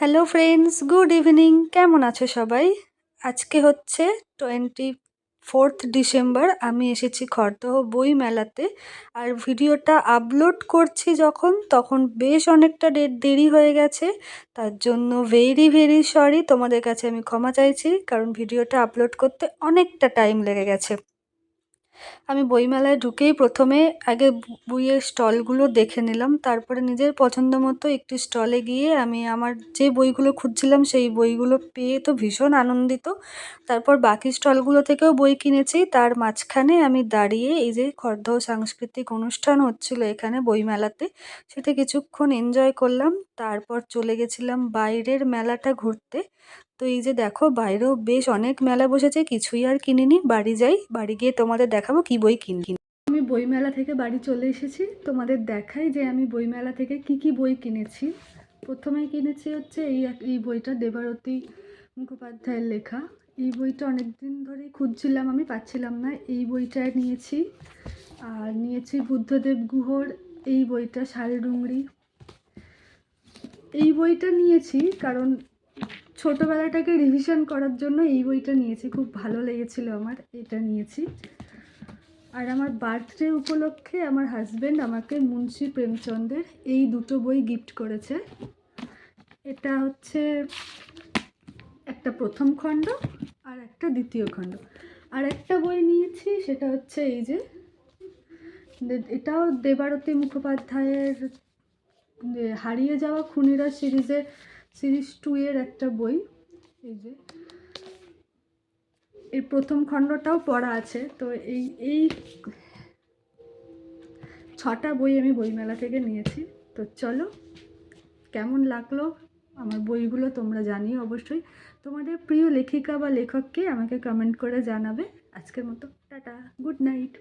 Hello friends good evening কেমন আছো সবাই? আজকে হচ্ছে টোয়েন্টি ফোর্থ ডিসেম্বর আমি এসেছি খড়দহ বই মেলাতে। আর ভিডিওটা আপলোড করছি যখন, তখন বেশ অনেকটা ডেট দেরি হয়ে গেছে। তার জন্য ভেরি ভেরি সরি তোমাদের কাছে আমি ক্ষমা চাইছি, কারণ ভিডিওটা আপলোড করতে অনেকটা টাইম লেগে গেছে। আমি বইমেলায় ঢুকেই প্রথমে আগে বইয়ের স্টলগুলো দেখে নিলাম, তারপরে নিজের পছন্দ মতো একটি স্টলে গিয়ে আমি আমার যে বইগুলো খুঁজছিলাম সেই বইগুলো পেয়ে তো ভীষণ আনন্দিত। তারপর বাকি স্টলগুলো থেকেও বই কিনেছি, তার মাঝখানে আমি দাঁড়িয়ে এই যে খড়দহ সাংস্কৃতিক অনুষ্ঠান হচ্ছিল এখানে বইমেলাতে, সেটা কিছুক্ষণ এনজয় করলাম, তারপর চলে গেছিলাম বাইরের মেলাটা ঘুরতে। তো এই যে দেখো, বাইরেও বেশ অনেক মেলা বসেছে, কিছুই আর কিনিনি। বাড়ি যাই, বাড়ি গিয়ে তোমাদের দেখাবো কি বই কিনি। আমি বইমেলা থেকে বাড়ি চলে এসেছি। তোমাদের দেখাই যে আমি বইমেলা থেকে কি কি বই কিনেছি। প্রথমেই কিনেছি হচ্ছে এই এই বইটা দেবারতী মুখোপাধ্যায়ের লেখা। এই বইটা অনেক দিন ধরেই খুঁজছিলাম, আমি পাচ্ছিলাম না। এই বইটা নিয়েছি, আর নিয়েছি বুদ্ধদেব গুহর এই বইটা শালডুংরি এই বইটা নিয়েছি কারণ ছোটোবেলাটাকে রিভিশন করার জন্য এই বইটা নিয়েছি, খুব ভালো লেগেছিল আমার, এটা নিয়েছি। আর আমার বার্থডে উপলক্ষে আমার হাজব্যান্ড আমাকে মুন্সি প্রেমচন্দের এই দুটো বই গিফট করেছে। এটা হচ্ছে একটা প্রথম খণ্ড আর একটা দ্বিতীয় খণ্ড। আর একটা বই নিয়েছি, সেটা হচ্ছে এই যে এটাও দেবারতী মুখোপাধ্যায়ের হারিয়ে যাওয়া খুনিরা সিরিজের সিরিজ টু এর একটা বই, এই যে। এর প্রথম খণ্ডটাও পড়া আছে, তো এই এই ছটা বই আমি বইমেলা থেকে নিয়েছি। তো চলো, কেমন লাগল আমার বইগুলো তোমরা জানিও অবশ্যই। তোমাদের প্রিয় লেখিকা বা লেখককে আমাকে কমেন্ট করে জানাবে। আজকের মতো, টাটা গুড নাইট